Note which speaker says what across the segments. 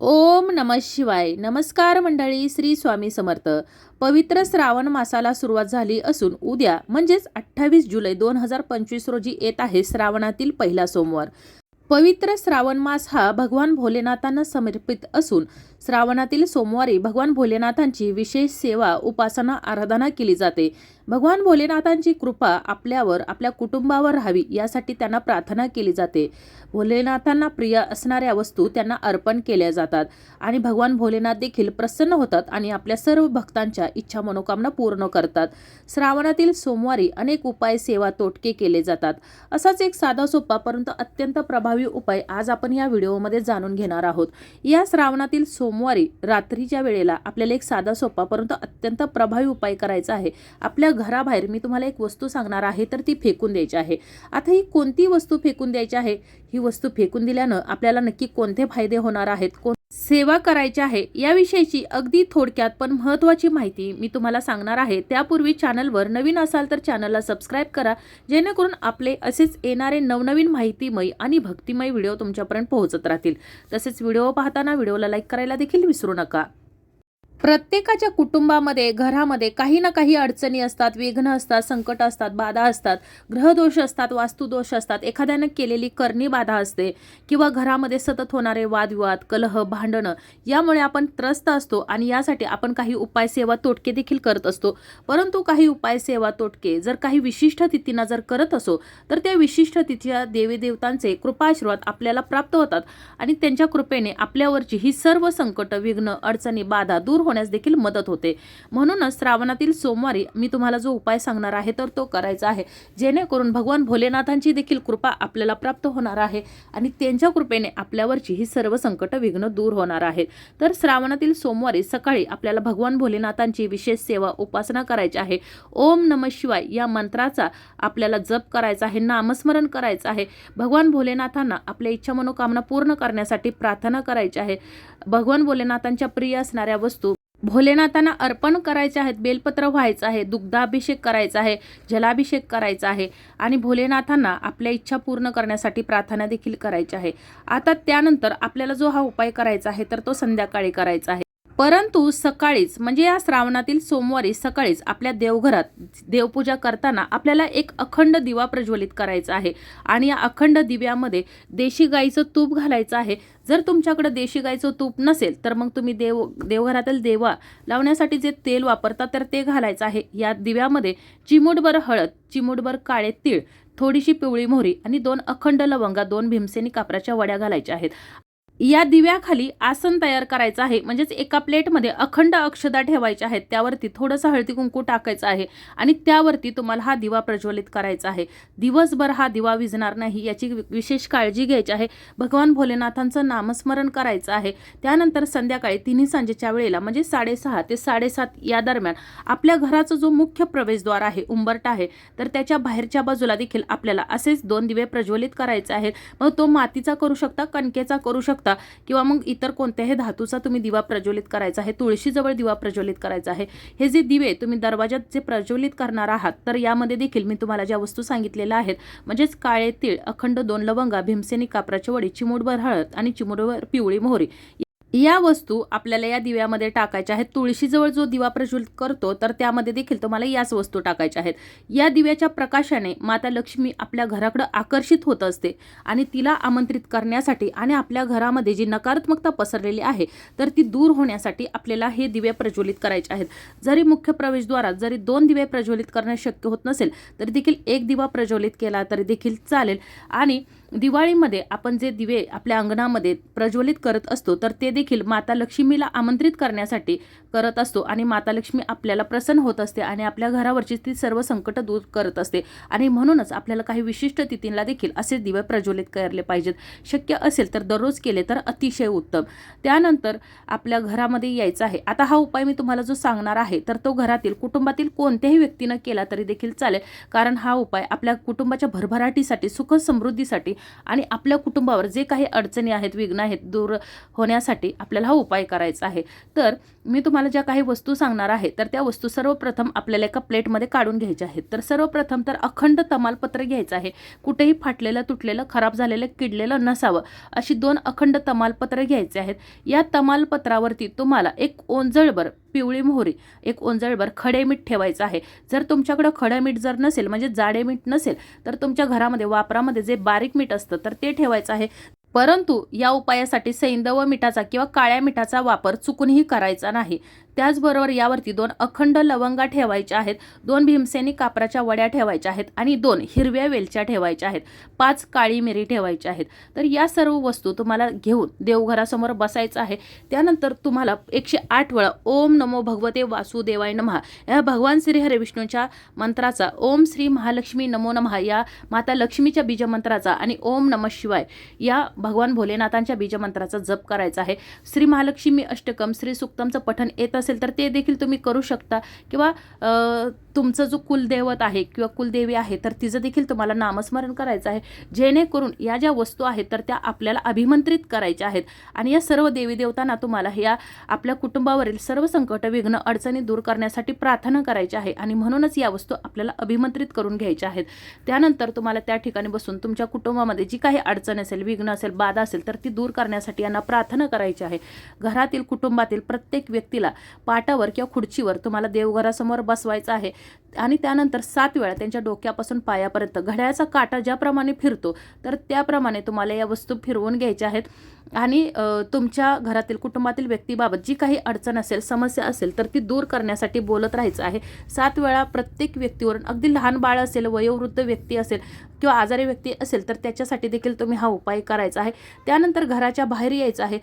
Speaker 1: ओम नम शिवाय. नमस्कार मंडळी श्री स्वामी समर्थ. पवित्र श्रावण मासाला सुरुवात झाली असून उद्या म्हणजेच अठ्ठावीस जुलै दोन हजार पंचवीस रोजी येत आहे श्रावणातील पहिला सोमवार. पवित्र श्रावण मास हा भगवान भोलेनाथांना समर्पित असून श्रावणातील सोमवारी भगवान भोलेनाथांची विशेष सेवा उपासना आराधना केली जाते. भगवान भोलेनाथांची कृपा आपल्यावर आपल्या कुटुंबावर राहावी यासाठी त्यांना प्रार्थना केली जाते. भोलेनाथांना प्रिय असणाऱ्या वस्तू त्यांना अर्पण केल्या जातात आणि भगवान भोलेनाथ देखील प्रसन्न होतात आणि आपल्या सर्व भक्तांच्या इच्छा मनोकामना पूर्ण करतात. श्रावणातील सोमवारी अनेक उपाय सेवा तोटके केले जातात. असाच एक साधा सोपा परंतु अत्यंत प्रभावी उपाय आज आपण या व्हिडिओमध्ये जाणून घेणार आहोत. या श्रावणातील सोमवारी रात्रीच्या वेळेला आपल्याला एक साधा सोपा परंतु अत्यंत प्रभावी उपाय करायचा आहे. आपल्या घराबाहेर मी तुम्हाला एक वस्तू सांगणार आहे तर ती फेकून द्यायची आहे. आता ही कोणती वस्तू फेकून द्यायची आहे? ही वस्तू फेकून दिल्यानं आपल्याला नक्की कोणते फायदे होणार आहेत? कोण सेवा करायची आहे याविषयीची अगदी थोडक्यात पण महत्त्वाची माहिती मी तुम्हाला सांगणार आहे. त्यापूर्वी चॅनलवर नवीन असाल तर चॅनलला सबस्क्राईब करा जेणेकरून आपले असेच येणारे नवनवीन माहितीमय आणि भक्तिमय व्हिडिओ तुमच्यापर्यंत पोहोचत राहतील. तसेच व्हिडिओ पाहताना व्हिडिओला लाईक करायला देखील विसरू नका. प्रत्येकाच्या कुटुंबामध्ये घरामध्ये काही ना काही अडचणी असतात विघ्न असतात संकट असतात बाधा असतात ग्रहदोष असतात वास्तुदोष असतात. एखाद्यानं केलेली करणी बाधा असते किंवा घरामध्ये सतत होणारे वादविवाद कलह भांडणं यामुळे आपण त्रस्त असतो आणि यासाठी आपण काही उपाय सेवा तोटके देखील करत असतो. परंतु काही उपाय सेवा तोटके जर काही विशिष्ट तिथींना जर करत असो तर त्या विशिष्ट तिथीच्या देवी देवतांचे कृपाशीर्वाद आपल्याला प्राप्त होतात आणि त्यांच्या कृपेने आपल्यावरची ही सर्व संकट विघ्न अडचणी बाधा दूर होण्यास देखील मदत होते. म्हणूनच श्रावणातील सोमवारी मी तुम्हाला जो उपाय सांगणार आहे तर तो करायचा आहे. जेणेकरून भगवान भोलेनाथांची देखील कृपा आपल्याला प्राप्त होणार आहे आणि त्यांच्या कृपेने आपल्यावरची ही सर्व संकट विघ्न दूर होणार आहेत. तर श्रावणातील सोमवारी सकाळी आपल्याला भगवान भोलेनाथांची विशेष सेवा उपासना करायची आहे. ओम नम शिवाय या मंत्राचा आपल्याला जप करायचा आहे नामस्मरण करायचं आहे. भगवान भोलेनाथांना आपल्या इच्छा मनोकामना पूर्ण करण्यासाठी प्रार्थना करायची आहे. भगवान भोलेनाथांच्या प्रिय असणाऱ्या वस्तू भोलेनाथांना अर्पण करायचे आहेत बेलपत्र व्हायचं आहे दुग्धाभिषेक करायचा आहे जलाभिषेक करायचा आहे आणि भोलेनाथांना आपल्या इच्छा पूर्ण करण्यासाठी प्रार्थना देखील करायची आहे. आता त्यानंतर आपल्याला जो हा उपाय करायचा आहे तर तो संध्याकाळी करायचा आहे. परंतु सकाळीच म्हणजे या श्रावणातील सोमवारी सकाळीच आपल्या देवघरात देवपूजा करताना आपल्याला एक अखंड दिवा प्रज्वलित करायचा आहे. आणि या अखंड दिव्यामध्ये देशी गाईचं तूप घालायचं आहे. जर तुमच्याकडे देशी गाईचं तूप नसेल तर मग तुम्ही देव देवघरातील देवा लावण्यासाठी जे तेल वापरता तर ते घालायचं आहे. या दिव्यामध्ये चिमूटभर हळद चिमूटभर काळे तीळ थोडीशी पिवळी मोहरी आणि दोन अखंड लवंगा दोन भीमसेनी कापराच्या वड्या घालायच्या आहेत. या दिव्याखाली आसन तयार करायचं आहे. म्हणजेच एका प्लेटमध्ये अखंड अक्षदा ठेवायच्या आहेत. त्यावरती थोडंसं हळदी कुंकू टाकायचं आहे आणि त्यावरती तुम्हाला हा दिवा प्रज्वलित करायचा आहे. दिवसभर हा दिवा विजणार नाही याची विशेष काळजी घ्यायची आहे. भगवान भोलेनाथांचं नामस्मरण करायचं आहे. त्यानंतर संध्याकाळी तिन्ही सांजेच्या वेळेला म्हणजे साडेसहा ते साडेसात या दरम्यान आपल्या घराचा जो मुख्य प्रवेशद्वार आहे उंबरटा आहे तर त्याच्या बाहेरच्या बाजूला देखील आपल्याला असेच दोन दिवे प्रज्वलित करायचे आहेत. मग तो मातीचा करू शकता कणकेचा करू शकता किंवा मग इतर कोणत्याही धातूचा तुम्ही दिवा प्रज्वलित करायचा आहे तुळशीजवळ दिवा प्रज्वलित करायचा आहे हे जे दिवे तुम्ही दरवाजात जे प्रज्वलित करणार आहात तर यामध्ये देखील मी तुम्हाला ज्या वस्तू सांगितलेल्या आहेत म्हणजेच काळे तीळ अखंड दोन लवंगा भीमसेनी कापराची वडी चिमूटभर हळद आणि चिमूटभर पिवळी मोहरी या वस्तू आपल्याला या दिव्यामध्ये टाकायच्या आहेत. तुळशीजवळ जो दिवा प्रज्वलित करतो तर त्यामध्ये देखील तुम्हाला याच वस्तू टाकायच्या आहेत. या दिव्याच्या प्रकाशाने माता लक्ष्मी आपल्या घराकडं आकर्षित होत असते आणि तिला आमंत्रित करण्यासाठी आणि आपल्या घरामध्ये जी नकारात्मकता पसरलेली आहे तर ती दूर होण्यासाठी आपल्याला हे दिवे प्रज्वलित करायचे आहेत. जरी मुख्य प्रवेशद्वारात जरी दोन दिवे प्रज्वलित करणे शक्य होत नसेल तरी देखील एक दिवा प्रज्वलित केला तरी देखील चालेल. आणि दिवाळीमध्ये आपण जे दिवे आपल्या अंगणामध्ये प्रज्वलित करत असतो तर ते देखील माता लक्ष्मीला आमंत्रित करण्यासाठी करत असतो आणि माता लक्ष्मी आपल्याला प्रसन्न होत असते आणि आपल्या घरावरची ती सर्व संकट दूर करत असते. आणि म्हणूनच आपल्याला काही विशिष्ट तिथींना देखील असे दिवे प्रज्वलित करले पाहिजेत. शक्य असेल तर दररोज केले तर अतिशय उत्तम. त्यानंतर आपल्या घरामध्ये यायचं आहे. आता हा उपाय मी तुम्हाला जो सांगणार आहे तर तो घरातील कुटुंबातील कोणत्याही व्यक्तीनं केला तरी देखील चालेल. कारण हा उपाय आपल्या कुटुंबाच्या भरभराटीसाठी सुख समृद्धीसाठी आणि आपल्या कुटुंबावर जे काही अडचणी आहेत विघ्न आहेत दूर होण्यासाठी आपल्याला हा उपाय करायचा आहे. तर मी तुम्हाला ज्या काही वस्तू सांगणार आहे तर त्या वस्तू सर्वप्रथम आपल्याला एका प्लेटमध्ये काढून घ्यायच्या आहेत. तर सर्वप्रथम तर अखंड तमालपत्र घ्यायचं आहे. कुठेही फाटलेलं तुटलेलं खराब झालेलं किडलेलं नसावं अशी दोन अखंड तमालपत्र घ्यायचे आहेत. या तमालपत्रावरती तुम्हाला एक ओंजळभर पिवळी मोहरी एक ओंजळभर खडे मीठ ठेवायचं आहे. जर तुमच्याकडं खडे मीठ जर नसेल म्हणजे जाडे मीठ नसेल तर तुमच्या घरामध्ये वापरामध्ये जे बारीक मीठ असतं तर ते ठेवायचं आहे. परंतु या उपायासाठी सैंदव मिठाचा किंवा काळ्या मिठाचा वापर चुकूनही करायचा नाही. त्याचबरोबर यावरती दोन अखंड लवंगा ठेवायच्या आहेत दोन भीमसेनी कापराच्या वड्या ठेवायच्या आहेत आणि दोन हिरव्या वेलच्या ठेवायच्या आहेत पाच काळी मिरी ठेवायच्या आहेत. तर या सर्व वस्तू तुम्हाला घेऊन देवघरासमोर बसायचं आहे. त्यानंतर तुम्हाला एकशे आठ वेळा ओम नमो भगवते वासुदेवाय नमः या भगवान श्री हरे विष्णूच्या मंत्राचा ओम श्री महालक्ष्मी नमो नमः या माता लक्ष्मीच्या बीजमंत्राचा आणि ओम नम शिवाय या भगवान भोलेनाथांच्या बीजमंत्राचा जप करायचा आहे. श्री महालक्ष्मी अष्टकम श्री सुक्तमचं पठण येत असेल असेल तर ते देखील तुम्ही करू शकता. किंवा तुमचं जो कुलदैवत आहे किंवा कुलदेवी आहे तर तिचं देखील तुम्हाला नामस्मरण करायचं आहे. जेणेकरून या ज्या वस्तू आहेत तर त्या आपल्याला अभिमंत्रित करायच्या आहेत. आणि या सर्व देवी देवतांना तुम्हाला या आपल्या कुटुंबावरील सर्व संकट विघ्न अडचणी दूर करण्यासाठी प्रार्थना करायची आहे. आणि म्हणूनच या वस्तू आपल्याला अभिमंत्रित करून घ्यायच्या आहेत. त्यानंतर तुम्हाला त्या ठिकाणी बसून तुमच्या कुटुंबामध्ये जी काही अडचण असेल विघ्न असेल बाधा असेल तर ती दूर करण्यासाठी यांना प्रार्थना करायची आहे. घरातील कुटुंबातील प्रत्येक व्यक्तीला पाटावर किंवा खुर्चीवर तुम्हाला देवघरासमोर बसवायचं आहे. आणि त्यानंतर सात वेळा त्यांच्या डोक्यापासून पायापर्यंत घड्याळाचा काटा ज्याप्रमाणे फिरतो तर त्याप्रमाणे तुम्हाला या वस्तू फिरवून घ्यायच्या आहेत. आणि तुमच्या घरातील कुटुंबातील व्यक्तीबाबत जी काही अडचण असेल समस्या असेल तर ती दूर करण्यासाठी बोलत राहायचं आहे. सात वेळा प्रत्येक व्यक्तीवरून अगदी लहान बाळ असेल वयोवृद्ध व्यक्ती असेल किंवा आजारी व्यक्ती असेल तर त्याच्यासाठी देखील तुम्ही हा उपाय करायचा आहे. त्यानंतर घराच्या बाहेर यायचं आहे.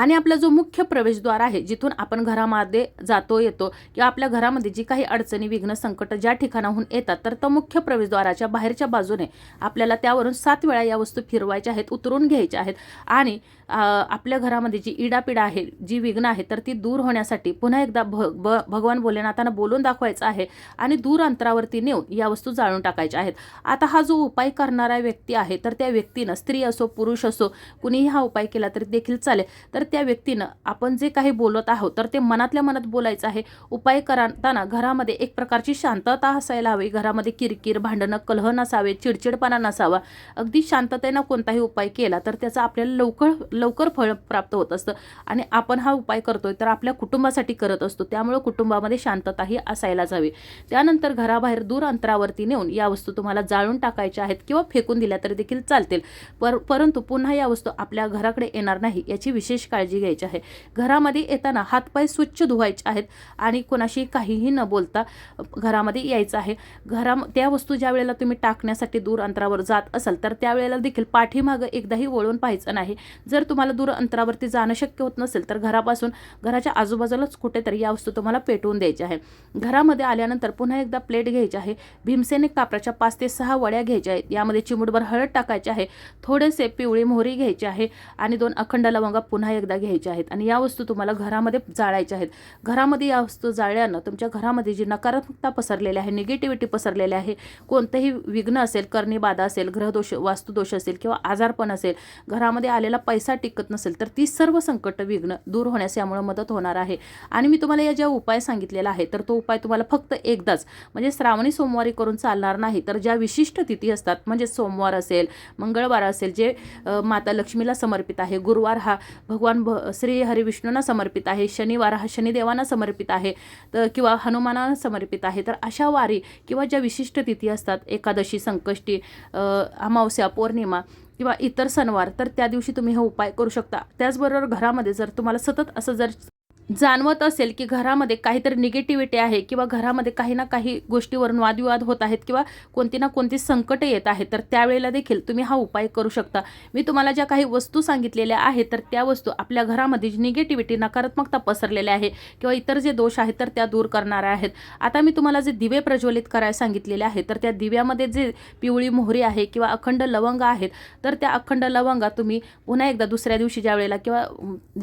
Speaker 1: आणि आपला जो मुख्य प्रवेशद्वार आहे जिथून आपण घरामध्ये जातो येतो किंवा आपल्या घरामध्ये जी काही अडचणी विघ्न संकट ज्या ठिकाणाहून येतात तर तो मुख्य प्रवेशद्वाराच्या बाहेरच्या बाजूने आपल्याला त्यावरून सात वेळा या वस्तू फिरवायच्या आहेत उतरून घ्यायच्या आहेत. आणि आपल्या घरामध्ये जी इडापिडा आहे जी विघ्न आहे तर ती दूर होण्यासाठी पुन्हा एकदा भ ब भगवान भोलेनाथांना बोलून दाखवायचं आहे आणि दूर अंतरावरती नेऊन या वस्तू जाळून टाकायच्या आहेत. आता हा जो उपाय करणारा व्यक्ती आहे तर त्या व्यक्तीनं स्त्री असो पुरुष असो कुणीही हा उपाय केला तरी देखील चालेल. तर त्या व्यक्तीनं आपण जे काही बोलत आहोत तर ते मनातल्या मनात बोलायचं आहे. उपाय करताना घरामध्ये एक प्रकारची शांतता असायला हवी. घरामध्ये किरकिर भांडणं कलह नसावे चिडचिडपणा नसावा. अगदी शांततेनं कोणताही उपाय केला तर त्याचा आपल्याला लवकर लवकर फळ प्राप्त होत असतं. आणि आपण हा उपाय करतोय तर आपल्या कुटुंबासाठी करत असतो. त्यामुळं कुटुंबामध्ये शांतताही असायलाच हवी. त्यानंतर घराबाहेर दूर अंतरावरती नेऊन या वस्तू तुम्हाला जाळून टाकायच्या आहेत किंवा फेकून दिल्या तरी देखील चालतील. पर परंतु पुन्हा या वस्तू आपल्या घराकडे येणार नाही याची विशेष काळजी घ्यायची आहे. घरामध्ये येताना हातपाय स्वच्छ धुवायचे आहेत आणि कोणाशी काहीही न बोलता घरामध्ये यायचं आहे. घरा त्या वस्तू ज्या वेळेला तुम्ही टाकण्यासाठी दूर अंतरावर जात असाल तर त्यावेळेला देखील पाठीमागं एकदाही वळून पाहायचं नाही. जर तुम्हाला दूर अंतरावरती जाणं शक्य होत नसेल तर घरापासून घराच्या आजूबाजूलाच कुठेतरी या वस्तू तुम्हाला पेटवून द्यायच्या आहे घरामध्ये आल्यानंतर पुन्हा एकदा प्लेट घ्यायची आहे. भीमसेने कापराच्या पाच ते सहा वड्या घ्यायच्या आहेत. यामध्ये चिमुटभर हळद टाकायची आहे. थोडेसे पिवळी मोहरी घ्यायची आहे आणि दोन अखंड लवंगा पुन्हा एकदा घ्यायच्या आहेत आणि या वस्तू तुम्हाला घरामध्ये जाळायच्या आहेत. घरामध्ये या वस्तू जाळल्यानं तुमच्या घरामध्ये जी नकारात्मकता पसरलेली आहे निगेटिव्हिटी पसरलेली आहे कोणतंही विघ्न असेल करणी बाधा असेल ग्रहदोष वास्तुदोष असेल किंवा आजारपण असेल घरामध्ये आलेला पैसा टिकत नसेल तर ती सर्व संकट विघ्न दूर होण्यास यामुळे मदत होणार आहे. आणि मी तुम्हाला या ज्या उपाय सांगितलेला आहे तर तो उपाय तुम्हाला फक्त एकदाच म्हणजे श्रावणी सोमवारी करून चालणार नाही तर ज्या विशिष्ट तिथी असतात म्हणजे सोमवार असेल मंगळवार असेल जे माता लक्ष्मीला समर्पित आहे गुरुवार हा भगवान भ श्री हरिविष्णूंना समर्पित आहे. शनिवार हा शनिदेवांना समर्पित आहे. तर किंवा हनुमानांना समर्पित आहे. तर अशा वारी किंवा ज्या विशिष्ट तिथी असतात एकादशी संकष्टी अमावस्या पौर्णिमा किंवा इतर सणवार तर त्या दिवशी तुम्ही हे उपाय करू शकता. त्याचबरोबर घरामध्ये जर तुम्हाला सतत असं जर जाणवत असेल की घरामध्ये काहीतरी निगेटिव्हिटी आहे किंवा घरामध्ये काही ना काही गोष्टीवरून वादविवाद होत आहेत किंवा कोणती ना कोणती संकटं येत आहेत तर त्यावेळेला देखील तुम्ही हा उपाय करू शकता. मी तुम्हाला ज्या काही वस्तू सांगितलेल्या आहेत तर त्या वस्तू आपल्या घरामध्ये जी निगेटिव्हिटी नकारात्मकता पसरलेल्या आहे किंवा इतर जे दोष आहेत तर त्या दूर करणाऱ्या आहेत. आता मी तुम्हाला जे दिवे प्रज्वलित करायला सांगितलेले आहे तर त्या दिव्यामध्ये जे पिवळी मोहरी आहे किंवा अखंड लवंग आहेत तर त्या अखंड लवंगा तुम्ही पुन्हा एकदा दुसऱ्या दिवशी ज्या वेळेला किंवा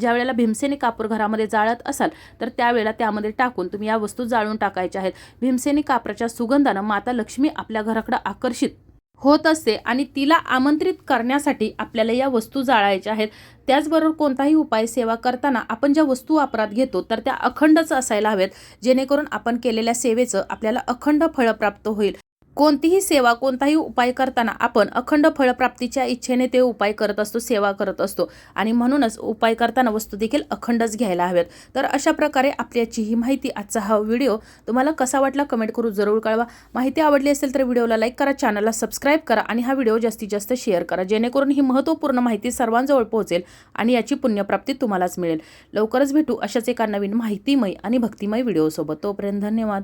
Speaker 1: ज्या वेळेला भीमसेनी कापूर घरामध्ये जाळत असाल तर त्यावेळेला त्यामध्ये टाकून तुम्ही या वस्तू जाळून टाकायच्या आहेत. भीमसेनी कापराच्या सुगंधानं माता लक्ष्मी आपल्या घराकडे आकर्षित होत असते आणि तिला आमंत्रित करण्यासाठी आपल्याला या वस्तू जाळायच्या आहेत. त्याचबरोबर कोणताही उपाय सेवा करताना आपण ज्या वस्तू वापरात घेतो तर त्या अखंडच असायला हव्यात जेणेकरून आपण केलेल्या सेवेचं आपल्याला अखंड फळ प्राप्त होईल. कोणतीही सेवा कोणताही उपाय करताना आपण अखंड फळप्राप्तीच्या इच्छेने ते उपाय करत असतो सेवा करत असतो. आणि म्हणूनच उपाय करताना वस्तू देखील अखंडच घ्यायला हव्यात. तर अशा प्रकारे आपल्याची ही माहिती आजचा हा व्हिडिओ तुम्हाला कसा वाटला कमेंट करून जरूर कळवा. माहिती आवडली असेल तर व्हिडिओला लाईक करा चॅनलला सबस्क्राईब करा आणि हा व्हिडिओ जास्तीत जास्त शेअर करा जेणेकरून ही महत्त्वपूर्ण माहिती सर्वांजवळ पोहोचेल आणि याची पुण्यप्राप्ती तुम्हालाच मिळेल. लवकरच भेटू अशाच एका नवीन माहितीमय आणि भक्तिमय व्हिडिओसोबत. तोपर्यंत धन्यवाद.